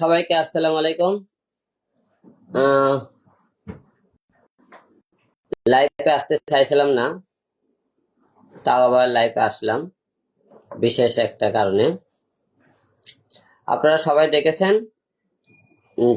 সবাইকে আসসালামু আলাইকুম। লাইভে আসতে চাইছিলাম না, তাও আবার লাইভে আসলাম, বিশেষ একটা কারণে। আপনারা সবাই দেখেছেন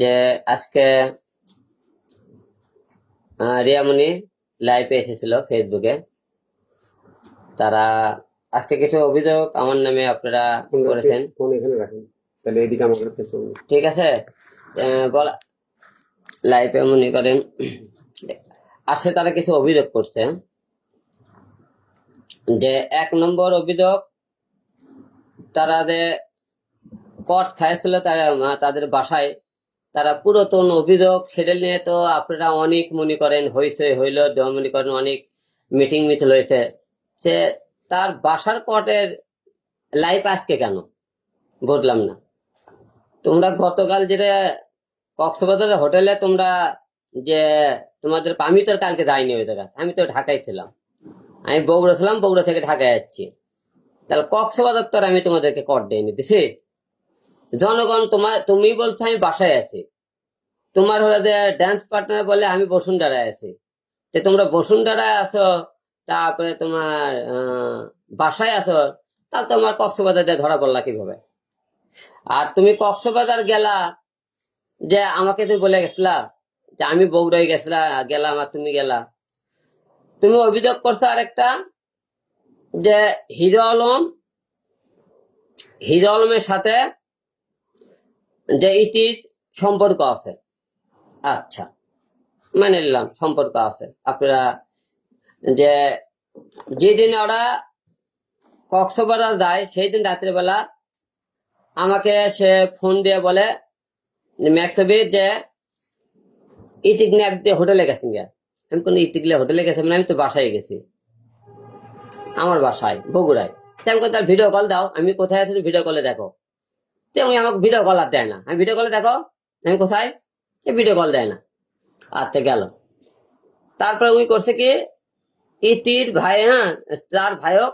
যে আজকে রিয়ামণি লাইভে এসেছিল ফেসবুকে তারা আজকে কিছু অভিযোগ আমার নামে আপনারা করেছেন। ফোন এখানে রাখেন। তাহলে এদিকে ফেসবুক ঠিক আছে? বলা লাইফে মনে করেন। আসে তারা কিছু অভিযোগ করছে। যে এক নম্বর অভিযোগ তারা যে কট খাইছিল তারা তাদের বাসায় তারা পুরাতন অভিযোগ সেটা নিয়ে তো আপনারা অনেক মনে করেন হইছে হইল মনে করেন অনেক মিটিং মিছিল হয়েছে। সে তার বাসার কটের লাইফ আজকে কেন? বুঝলাম না। তোমরা গতকাল যেটা কক্সবাজার হোটেলে তোমরা যে তোমাদের আমি তো কালকে যাইনি ওই জায়গা আমি তো ঢাকায় ছিলাম। আমি বগুড়া ছিলাম, বগুড়া থেকে ঢাকায় যাচ্ছি। তাহলে কক্সবাজার তো আমি তোমাদেরকে কর দেয়নি দিছি? জনগণ তোমার তুমি বলছো আমি বাসায় আছি। তোমার হলো যে ড্যান্স পার্টনার বলে আমি বসুন্ধরায় আছি। তো তোমরা বসুন্ধরায় আছো তারপরে তোমার বাসায় আছো, তা তোমার কক্সবাজার দিয়ে ধরা পড়লা কীভাবে? আর তুমি কক্সবাজার গেলা, যে আমাকে তুমি বলে গেছিলা, যে আমি বগুড়ায় গেছিলা গেলাম আর তুমি গেলা। তুমি অভিযোগ করছ আরেকটা, যে হিরো আলম, হিরো আলমের সাথে যে ইতির সম্পর্ক আছে। আচ্ছা মেনে নিলাম, সম্পর্ক আছে। আপনারা যে যেদিন ওরা কক্সবাজার যায় সেই দিন রাত্রিবেলা আমাকে সে ফোন দিয়ে বলে, ম্যাক্সবি, যে ইটিক ন্যাপ দিয়ে হোটেলে গেছেন গিয়া? আমি কোনো ইটিকলে হোটেলে গেছি মানে আমি তো বাসায় গেছি। আমার বাসায়, বগুড়ায়। আমি তার ভিডিও কল দাও, আমি কোথায় আছি ভিডিও কলে দেখো। তো উনি আমাকে ভিডিও কল আর দেয় না। আমি ভিডিও কলে দেখো, আমি কোথায়? ভিডিও কল দেয় না। আচ্ছা গেল। তারপরে উনি করছে কি ইতির ভাই হ্যাঁ তার ভাইক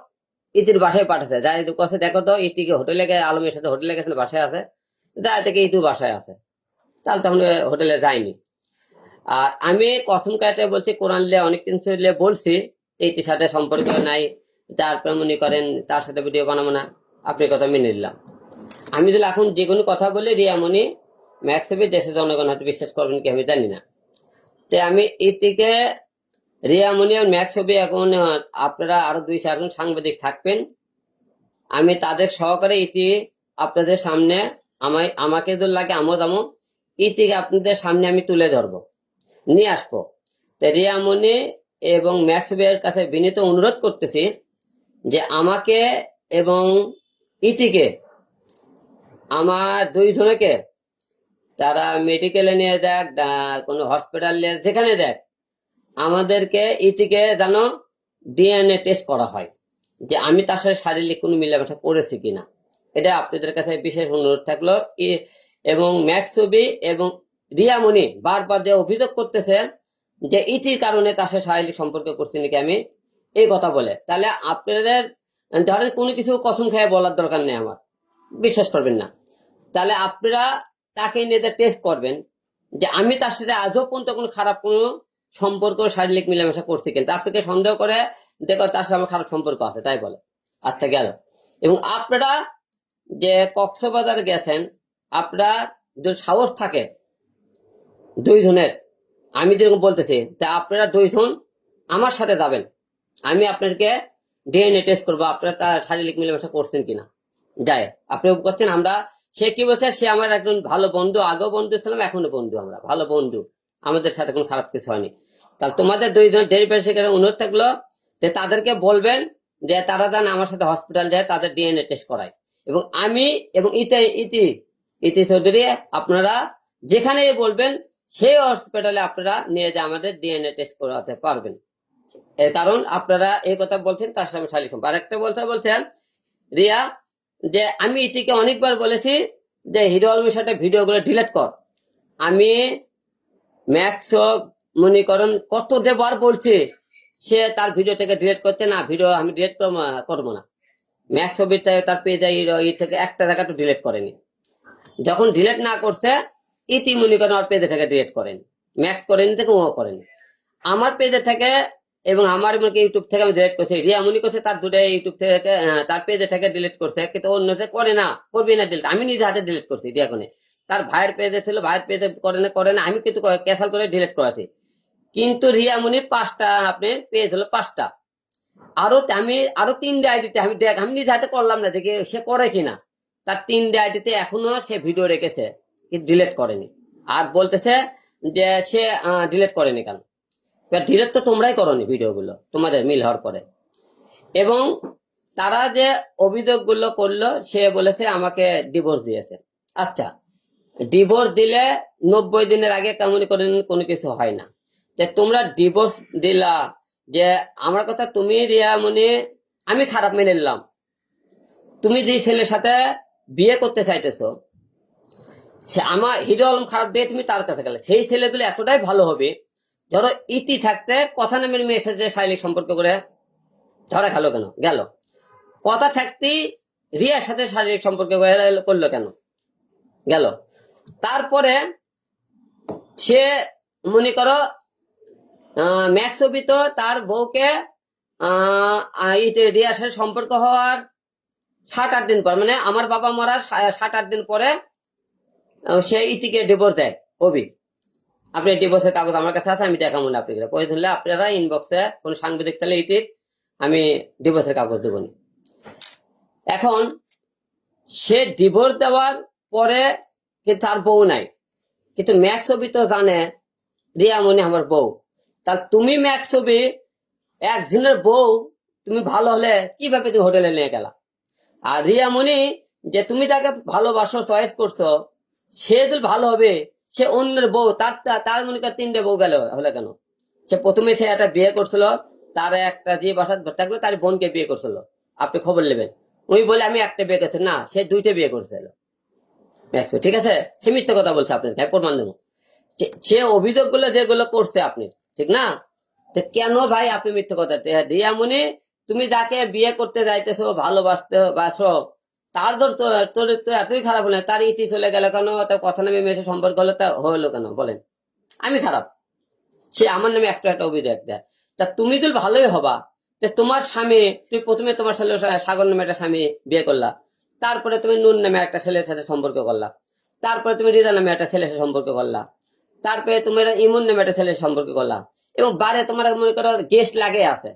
ইতির বাসায় পাঠাচ্ছে যাই কাছে দেখো তো ইতিকে হোটেলে গে আলমের সাথে হোটেলে গেছিল, বাসায় আছে। যাই থেকে ইতু বাসায় আছে। তাহলে তখন হোটেলে যায়নি আর আমি কসম কাটে বলছি, কোরআন লে অনেক দিন চলে বলছি এইটির সাথে সম্পর্ক নাই তারপরে মনে করেন, তার সাথে ভিডিও বানাবো না, আপনি কথা মেনে নিলাম। আমি যদি এখন যে কোনো কথা বলি রিয়ামণি ম্যাক্সিমি দেশের জনগণ হয়তো বিশ্বাস করবেন কি আমি জানি না। তো আমি এটিকে রিয়ামণি আর ম্যাক্স ছবি এখন আপনারা আরও দুই চারজন সাংবাদিক থাকবেন। আমি তাদের সহকারে ইতি আপনাদের সামনে আমায়, আমাকে তো লাগে আমো দামো ইতিকে আপনাদের সামনে আমি তুলে ধরবো। নিয়ে আসব। তো রিয়ামণি এবং ম্যাক্স বের কাছে বিনীত অনুরোধ করতেছি যে আমাকে এবং ইতিকে, আমার দুই জনকে, তারা মেডিকেলে নিয়ে দেখ কোনো হসপিটালে যেখানে দেখ আমাদেরকে ইতিকে যেন ডিএনএ টেস্ট করা হয়, যে আমি তার সাথে শারীরিক কোনো মিলামেশা করেছি কিনা। এটা আপনাদের কাছে বিশেষ অনুরোধ থাকল। এবং ম্যাক্সবি এবং রিয়ামণি বারবার যে অভিযোগ করতেছে যে ইতির কারণে তার সাথে শারীরিক সম্পর্ক করছি নাকি আমি, এই কথা বলে। তাহলে আপনাদের ধরেন কোনো কিছু কসম খেয়ে বলার দরকার নেই আমার। বিশ্বাস করবেন না। তাহলে আপনারা তাকে নিয়ে টেস্ট করবেন, যে আমি তার সাথে আজও পর্যন্ত কোনো খারাপ কোনো সম্পর্ক শারীরিক মিলামেশা করছে কিন্তু আপনাকে সন্দেহ করে, দেখো তার সাথে আমার খারাপ সম্পর্ক আছে, তাই বলে। আচ্ছা গেল। এবং আপনারা যে কক্সবাজার গেছেন, আপনারা যদি সাহস থাকে, দুই ধনের, আমি যেরকম বলতেছি, তা আপনারা দুই ধন আমার সাথে যাবেন। আমি আপনাকে ডিএনএ টেস্ট করব, আপনারা তার শারীরিক মিলামেশা করছেন কিনা। যায় আপনি করছেন আমরা, সে কি বলছে, সে আমার একজন ভালো বন্ধু, আগেও বন্ধু ছিলাম, এখনও বন্ধু আমরা, ভালো বন্ধু। আমাদের সাথে কোনো খারাপ কিছু হয়নি। তাহলে তোমাদের দুইজন সেখানে অনুরোধ থাকল যে তাদেরকে বলবেন যে তারা যেন আমার সাথে হসপিটাল যায়, তাদের ডিএনএ টেস্ট করায়। এবং আমি এবং ইতি ইতি ইতি চৌধুরী, আপনারা যেখানে বলবেন, সেই হসপিটালে আপনারা নিয়ে যে আমাদের ডিএনএ টেস্ট করাতে পারবেন। কারণ আপনারা এই কথা বলছেন, তার সাথে শালিক আর একটা বলতে বলছেন, রিয়া, যে আমি ইতিকে অনেকবার বলেছি যে হিরো আলমের সাথে ভিডিওগুলো ডিলিট কর। আমি ম্যাক্স মনে করেন কত দেবার বলছে, সে তার ভিডিও থেকে ডিলিট করতে, না ভিডিও আমি ডিলিট করব না। ম্যাক্স ছবির তার পেজে ই থেকে একটা জায়গা তো ডিলিট করেনি। যখন ডিলিট না করছে ইতি মনে করেন আমার পেজে থেকে ডিলিট করেনি। ম্যাক্স করেনি থেকে ও করেনি। আমার পেজে থেকে এবং আমার মনে ইউটিউব থেকে আমি ডিলেট করছি। রিয়া মনি করছে, তার দুটো ইউটিউব থেকে তার পেজে থেকে ডিলিট করছে, কিন্তু অন্য করে না, করবি না ডিলিট আমি নিজে হাতে ডিলিট করছি রিয়া কোনে তার ভাইয়ের পেজে ছিল ভাইয়ের পেজে করে না করে না। আমি কিন্তু ক্যান্সেল করে ডিলিট করাছি। কিন্তু রিয়া মুনির পাঁচটা আপনি পেজ হলো পাঁচটা। আরও আমি, আরও তিনটে আইডিতে আমি দেখ আমি নিজে হাতে করলাম না, দেখে সে করে কিনা। তার তিনটে আইডিতে এখনও সে ভিডিও রেখেছে ডিলিট করেনি। আর বলতেছে যে সে ডিলিট করেনি কেন? ডিলিট তো তোমরাই করনি ভিডিওগুলো তোমাদের মিল হওয়ার পরে। এবং তারা যে অভিযোগগুলো করল, সে বলেছে আমাকে ডিভোর্স দিয়েছে। আচ্ছা ডিভোর্স দিলে নব্বই দিনের আগে কেমন করে কোনো কিছু হয় না। যে তোমরা ডিভোর্স দিলা যে আমার কথা তুমি রিয়া মনে আমি খারাপ মেনে নিলাম। তুমি যে ছেলের সাথে বিয়ে করতে চাইতেছো আমার হিরো আলম খারাপ দিয়ে তুমি তার কাছে গেলে, সেই ছেলেগুলো এতটাই ভালো হবে। ধরো ইতি থাকতে কথা নামের মেয়ের সাথে শারীরিক সম্পর্ক করে ধরা খেলো কেন? গেল। কথা থাকতেই রিয়ার সাথে শারীরিক সম্পর্ক করে- করল কেন? গেল। তারপরে সে মনে করো ম্যাক্স তো তার বউকে আহ, সম্পর্ক হওয়ার সাত আট দিন পর। মানে আমার বাবা সা- সাত আট দিন পরে সে ইতিকে ডিভোর্স দেয় অভি। আপনি ডিভোর্সের কাগজ আমার কাছে আছে আমি দেখাবো না আপনাকে। প্রয়োজন হলে আপনারা ইনবক্সে কোন সাংবাদিক চাইলে ইতির আমি ডিভোর্সের কাগজ দেবো। এখন সে ডিভোর্স দেওয়ার পরে কিন্তু তার বউ নাই। কিন্তু ম্যাক্স ছবি তো জানে, রিয়া মনি আমার বউ। তা তুমি ম্যাক্স ছবি, একজনের বউ, তুমি ভালো হলে কীভাবে তুমি হোটেলে নিয়ে গেলা? আর রিয়া মনি, যে তুমি তাকে ভালোবাসো, চয়েস করছ, সে তো ভালো হবে, সে অন্যের বউ, তার- তার মনে কর তিনটে বউ গেল, হলে কেন? সে প্রথমে সে একটা বিয়ে করছিল, তার একটা যে বাসা থাকল, তার বোনকে বিয়ে করছিল। আপনি খবর নেবেন। ওই বলে আমি একটা বিয়ে করছি, না, সে দুইটা বিয়ে করছিল একশো ঠিক আছে? সে মিথ্যে কথা বলছে আপনার তাই প্রমাণ দেবো। সে- অভিযোগগুলো যেগুলো করছে আপনি, ঠিক না? তো কেন ভাই আপনি মিথ্যে কথা রিয়ামনি তুমি যাকে বিয়ে করতে যাইতেছো, ভালোবাসতে বাসো, তার ধর তোর তো এতই খারাপ হলো, তার ইতি চলে গেল কেন? তার কথা নামে মেসে সম্পর্ক হলো, তা হলো কেন? বলেন। আমি খারাপ। সে আমার নামে একটা একটা অভিযোগ দেয়। তা তুমি তো ভালোই হবা তোমার স্বামী, তুমি প্রথমে তোমার সাগর নামে একটা স্বামী বিয়ে করলা। তারপরে তুমি নুন নামে একটা ছেলের সাথে সম্পর্ক করলা। তারপরে তুমি রিদা নামে একটা ছেলের সাথে সম্পর্ক করলা। তারপরে তুমি একটা ইমন নামে একটা ছেলের সম্পর্ক করলা। এবং বারে তোমার মনে করো গেস্ট লাগে আছে।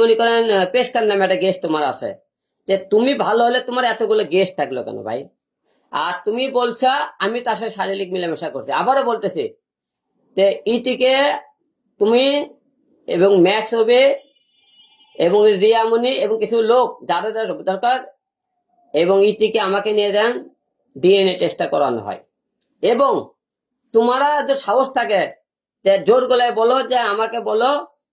মনে করেন, পেশকার নামে একটা গেস্ট তোমার আছে। যে তুমি ভালো হলে তোমার এতগুলো গেস্ট থাকল কেন ভাই? আর তুমি বলছো, আমি তার সাথে শারীরিক মিলামেশা করছি। আবারও বলতেছি যে ইতিকে তুমি এবং ম্যাক্স হবে এবং রিয়ামনি এবং কিছু লোক যাদের দরকার এবং ইতিকে আমাকে নিয়ে দেন ডিএনএ টেস্টটা করানো হয়। এবং তোমারা যে সাহস থাকে যে জোর গলায় বলো যে, আমাকে বলো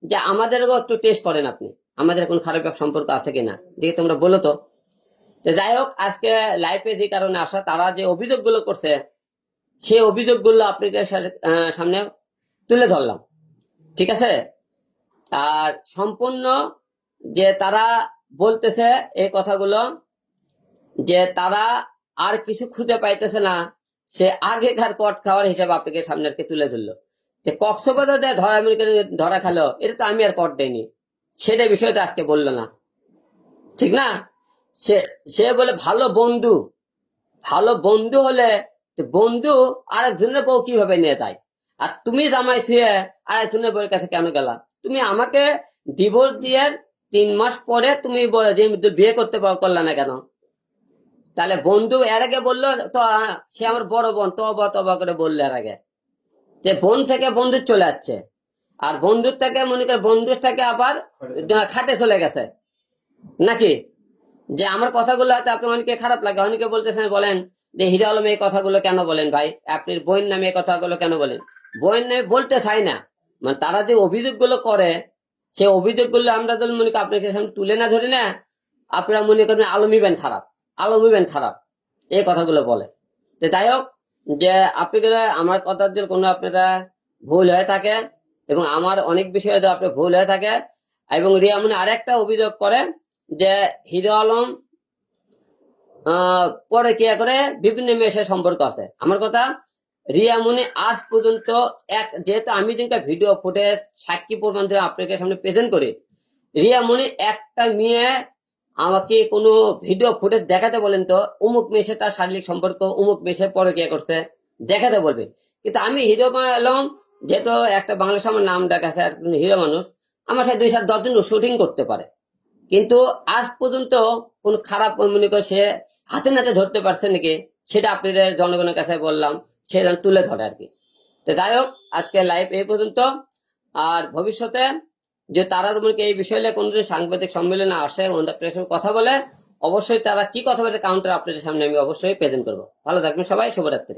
যে আমাদেরও একটু টেস্ট করেন আপনি। আমাদের কোন খারাপ সম্পর্ক আছে কিনা? দিয়ে তোমরা বলো তো। যাই হোক, আজকে লাইফে যে কারণে আসা, তারা যে অভিযোগগুলো করছে সেই অভিযোগগুলো আপনাদের সামনে তুলে ধরলাম। ঠিক আছে? আর সম্পূর্ণ যে তারা বলতেছে এই কথাগুলো যে তারা আর কিছু খুঁজে পাইতেছে না, সে আগেকার কট খাওয়ার হিসাবে আপনাকে সামনে আর কি তুলে ধরলো। যে কক্সবাজার যে ধরা আমেরিকা ধরা খেলো, এটা তো আমি আর কট দেয়নি সেটা বিষয়টা আজকে বলল না। ঠিক না? সে সে বলে, ভালো বন্ধু ভালো বন্ধু হলে বন্ধু আরেকজনের বউ কীভাবে নিয়ে যায়? আর তুমি জামাই শুয়ে আরেকজনের বউয়ের কাছে কেন গেলা? তুমি আমাকে ডিভোর্স দিয়ে তিন মাস পরে তুমি বিয়ে করতে করলা না কেন? তাহলে বন্ধু এর আগে বলল তো সে আমার বড় বোন তবা তবা করে বলল এর আগে। যে বোন থেকে বন্ধু চলে যাচ্ছে আর বন্ধুর থেকে মনে করে বন্ধুর থেকে আবার খাটে চলে গেছে। নাকি? যে আমার কথাগুলো হয়তো আপনি অনেকে খারাপ লাগে। অনেকে বলতেছেন বলেন যে হিরো আলম এই কথাগুলো কেন বলেন ভাই? আপনি বইয়ের নামে এই কথাগুলো কেন বলেন? বইয়ের নামে বলতে চাই না। মানে তারা যে অভিযোগগুলো করে সেই অভিযোগগুলো আমরা তো মনে করি আপনাকে তুলে না ধরি না। আপনারা মনে করবেন আলমিবেন খারাপ। আলমিবেন খারাপ। এই কথাগুলো বলে। তো যাই হোক, যে আপনারা আমার কথার যদি কোনো আপনারা ভুল হয়ে থাকে এবং আমার অনেক বিষয়ে যদি আপনার ভুল হয়ে থাকে এবং রিয়া মনে আরেকটা অভিযোগ করে যে হিরো আলম পরে কি করে বিভিন্ন মেয়ের সম্পর্ক আছে। আমার কথা রিয়ামণি আজ পর্যন্ত এক, যেহেতু আমি দিনটা ভিডিও ফুটেজ সাক্ষী প্রমাণ দিয়ে আপনাকে সামনে প্রেজেন্ট করি রিয়ামণি একটা মেয়ে আমাকে কোনো ভিডিও ফুটেজ দেখাতে বলেন তো অমুক মেসে তার শারীরিক সম্পর্ক অমুক মেসে পরে কে করছে, দেখাতে বলবে। কিন্তু আমি হিরো আলম যেহেতু একটা বাংলা আমার নাম ডাকাছে একজন হিরো মানুষ, আমার সাথে দুই সাত দশ দিন শুটিং করতে পারে। কিন্তু আজ পর্যন্ত কোন খারাপ মনে করে সে হাতে নাতে ধরতে পারছে নাকি, সেটা আপনাদের জনগণের কাছে বললাম, সে তুলে ধরে আর কি। তো যাই হোক, আজকে লাইভ এই পর্যন্ত, আর ভবিষ্যতে যে তারা তোমাকে এই বিষয়ে কোনোদিন সাংবাদিক সম্মেলনে আসে প্রেসের সঙ্গে কথা বলে, অবশ্যই তারা কি কথা বলে কাউন্টার আপনাদের সামনে আমি অবশ্যই প্রেজেন্ট করব। ভালো থাকবেন সবাই, শুভরাত্রি।